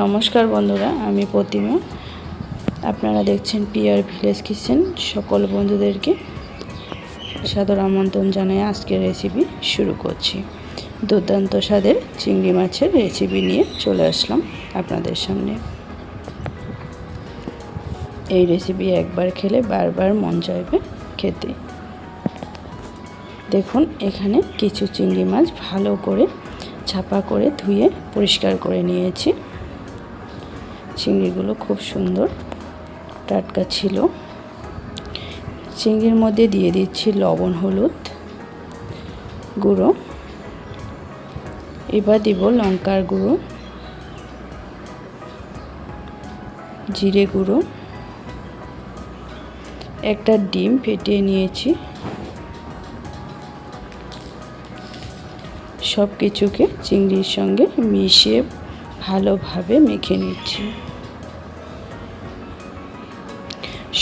নমস্কার বন্ধুরা, আমি প্রতিমা। আপনারা দেখছেন পিয়ার ভিলেজ কিচেন সকল বন্ধুদেরকে সাদর আমন্ত্রণ জানাই আজকের রেসিপি শুরু করছি। দুর্দান্ত স্বাদের চিংড়ি মাছের রেসিপি নিয়ে চলে আসলাম আপনাদের সামনে। এই রেসিপি একবার খেলে বারবার মন চাইবে খেতে। দেখুন, এখানে কিছু চিংড়ি মাছ ভালো করে ছাপা করে ধুয়ে পরিষ্কার করে নিয়েছি। চিংড়িগুলো খুব সুন্দর টাটকা ছিল। চিংড়ির মধ্যে দিয়ে দিচ্ছি লবণ, হলুদ গুঁড়ো। এবার দিব লঙ্কার গুঁড়ো, জিরে গুঁড়ো। একটা ডিম ফেটিয়ে নিয়েছি। সব কিছুকে চিংড়ির সঙ্গে মিশিয়ে ভালোভাবে মেখে নিচ্ছি।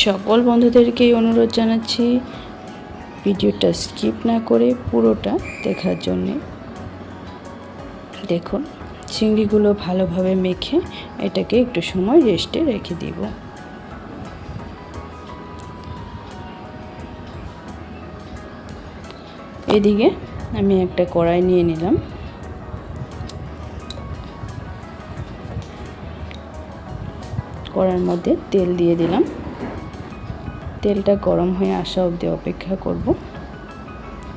সকল বন্ধুদেরকেই অনুরোধ জানাচ্ছি ভিডিওটা স্কিপ না করে পুরোটা দেখার জন্যে। দেখুন, চিংড়িগুলো ভালোভাবে মেখে এটাকে একটু সময় রেস্টে রেখে দিব। এদিকে আমি একটা কড়াই নিয়ে নিলাম। কড়ার মধ্যে তেল দিয়ে দিলাম। তেলটা গরম হয়ে আসা অবধি অপেক্ষা করব।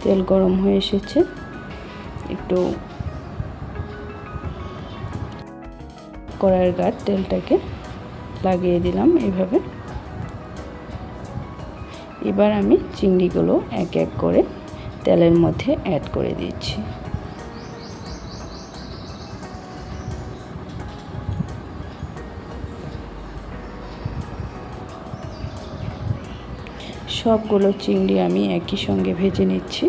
তেল গরম হয়ে এসেছে। একটু কড়াইয়ের গাঢ় তেলটাকে লাগিয়ে দিলাম এভাবে। এবার আমি চিংড়িগুলো এক এক করে তেলের মধ্যে অ্যাড করে দিচ্ছি। সবগুলো চিংড়ি আমি একই সঙ্গে ভেজে নিচ্ছি।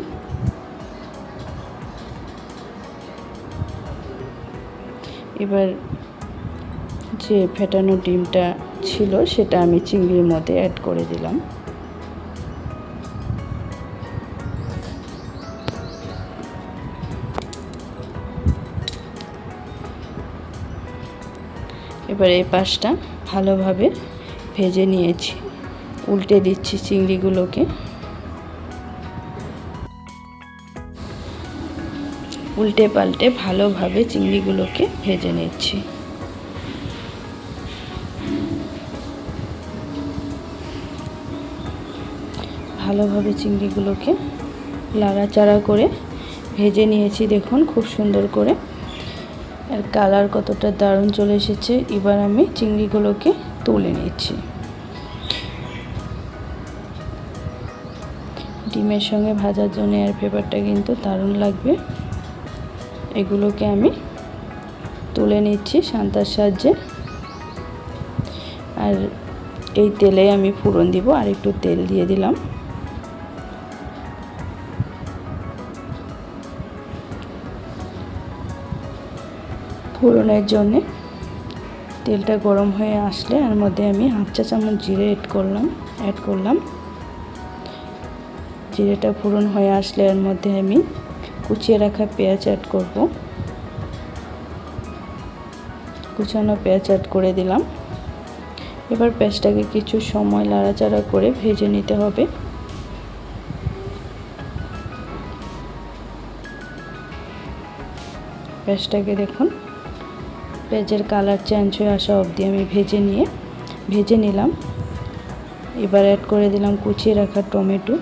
এবার যে ফেটানো ডিমটা ছিল সেটা আমি চিংড়ির মধ্যে অ্যাড করে দিলাম। এবার এই পাশটা ভালোভাবে ভেজে নিয়েছি। উল্টে দিচ্ছি চিংড়িগুলোকে। উল্টে পাল্টে ভালোভাবে চিংড়িগুলোকে ভেজে নিচ্ছি। ভালোভাবে চিংড়িগুলোকে লাড়াচাড়া করে ভেজে নিয়েছি, দেখুন খুব সুন্দর করে। আর কালার কতটা দারুণ চলে এসেছে। এবার আমি চিংড়িগুলোকে তুলে নিচ্ছি। ডিমের সঙ্গে ভাজার জন্য এয়ার পেপারটা কিন্তু দারুণ লাগবে। এগুলোকে আমি তুলে নিচ্ছি শান্তার সাহায্যে। আর এই তেলে আমি ফোড়ন দিব আর একটু তেল দিয়ে দিলাম। ফোড়নের জন্যে তেলটা গরম হয়ে আসলে এর মধ্যে আমি হাফ চা চামচ জিরে এড করলাম অ্যাড করলাম। জিরেটা ফোড়ন হয়ে আসলে এর মধ্যে আমি কুচিয়ে রাখা পেঁয়াজ অ্যাড করব। কুচানো পেঁয়াজ অ্যাড করে দিলাম। এবার পেঁয়াজটাকে কিছু সময় লাড়াচাড়া করে ভেজে নিতে হবে। পেঁয়াজটাকে দেখুন, পেঁয়াজের কালার চেঞ্জ হয়ে আসা অবধি আমি ভেজে নিয়ে, ভেজে নিলাম। এবার অ্যাড করে দিলাম কুচিয়ে রাখা টমেটো।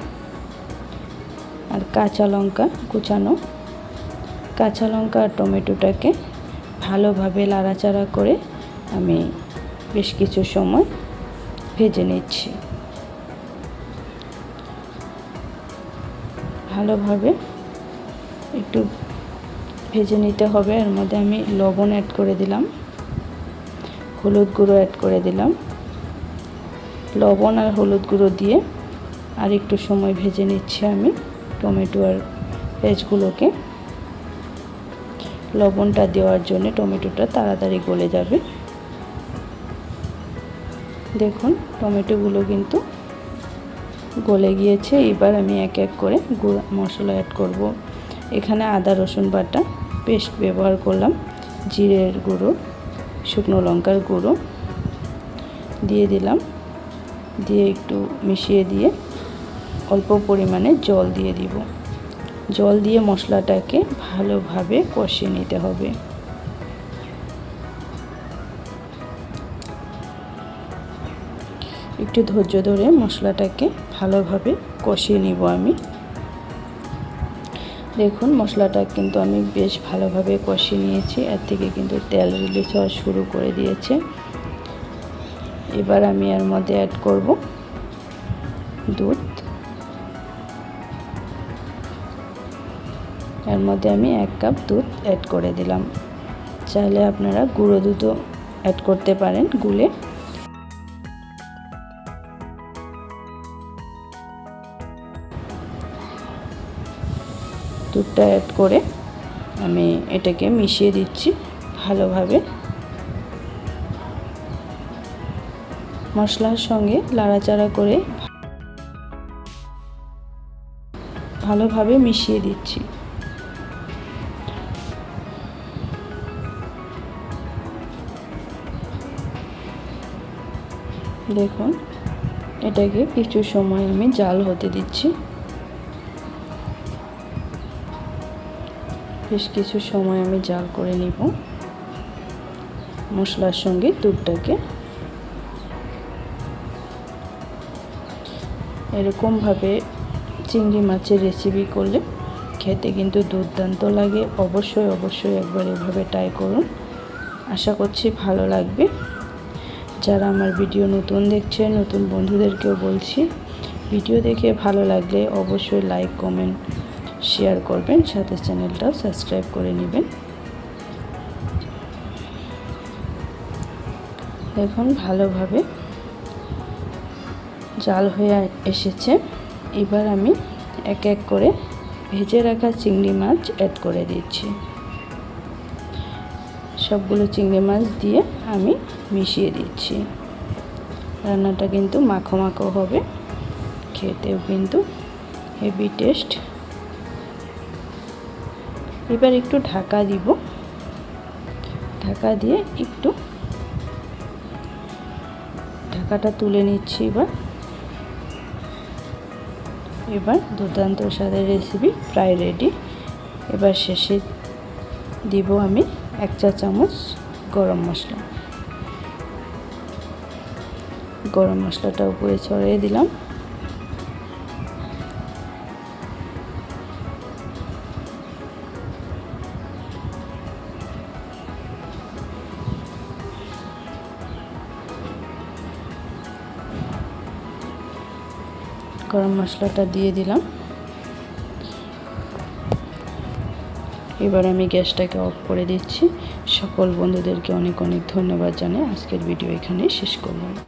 আর কাঁচা লঙ্কা কুচানো। কাঁচা লঙ্কা আর টমেটোটাকে ভালোভাবে লাড়াচাড়া করে আমি বেশ কিছু সময় ভেজে নিচ্ছি। ভালোভাবে একটু ভেজে নিতে হবে। এর মধ্যে আমি লবণ অ্যাড করে দিলাম, হলুদ গুঁড়ো অ্যাড করে দিলাম। লবণ আর হলুদ গুঁড়ো দিয়ে আর একটু সময় ভেজে নিচ্ছি আমি। টমেটো আর পেঁয়াজগুলোকে লবণটা দেওয়ার জন্য টমেটোটা তাড়াতাড়ি গলে যাবে। দেখুন, টমেটোগুলো কিন্তু গলে গিয়েছে। এবার আমি এক এক করে গুঁড়া মশলা অ্যাড করব। এখানে আদা, রসুন বাটা পেস্ট ব্যবহার করলাম, জিরের গুঁড়ো, শুকনো লঙ্কার গুঁড়ো দিয়ে দিলাম। দিয়ে একটু মিশিয়ে দিয়ে অল্প পরিমাণে জল দিয়ে দিব। জল দিয়ে মশলাটাকে ভালোভাবে কষিয়ে নিতে হবে। একটু ধৈর্য ধরে মশলাটাকে ভালোভাবে কষিয়ে নিব আমি। দেখুন, মশলাটা কিন্তু আমি বেশ ভালোভাবে কষিয়ে নিয়েছি। এর থেকে কিন্তু তেল রিলিজ হওয়া শুরু করে দিয়েছে। এবার আমি এর মধ্যে অ্যাড করব দুধ। এর মধ্যে আমি এক কাপ দুধ অ্যাড করে দিলাম। চাইলে আপনারা গুঁড়ো দুধও অ্যাড করতে পারেন গুলে। দুধটা অ্যাড করে আমি এটাকে মিশিয়ে দিচ্ছি ভালোভাবে। মশলার সঙ্গে লাড়াচাড়া করে ভালোভাবে মিশিয়ে দিচ্ছি। দেখুন, এটাকে কিছু সময় আমি জাল হতে দিচ্ছি। বেশ কিছু সময় আমি জাল করে নিব। মশলার সঙ্গে দুধটাকে। এরকমভাবে চিংড়ি মাছের রেসিপি করলে খেতে কিন্তু দুর্দান্ত লাগে। অবশ্যই অবশ্যই একবার এভাবে ট্রাই করুন। আশা করছি ভালো লাগবে। যারা আমার ভিডিও নতুন দেখছে নতুন বন্ধুদেরকেও বলছি, ভিডিও দেখে ভালো লাগলে অবশ্যই লাইক কমেন্ট শেয়ার করবেন, সাথে চ্যানেলটাও সাবস্ক্রাইব করে নেবেন। দেখুন, ভালোভাবে জাল হয়ে এসেছে। এবার আমি এক এক করে ভেজে রাখা চিংড়ি মাছ অ্যাড করে দিচ্ছি। সবগুলো চিংড়ি মাছ দিয়ে আমি মিশিয়ে দিচ্ছি। রান্নাটা কিন্তু মাখো মাখো হবে। খেতেও কিন্তু হেভি টেস্ট এবার একটু ঢাকা দিব। ঢাকা দিয়ে একটু ঢাকাটা তুলে নিচ্ছি এবার। এবার দুর্দান্ত স্বাদের রেসিপি প্রায় রেডি এবার শেষে দিব আমি এক চা চামচ গরম মশলা। গরম মশলাটা উপরে ছড়িয়ে দিলাম। গরম মশলাটা দিয়ে দিলাম। এবার আমি গ্যাসটাকে অফ করে দিচ্ছি। সকল বন্ধুদেরকে অনেক অনেক ধন্যবাদ জানাই। আজকের ভিডিও এখানেই শেষ করলাম।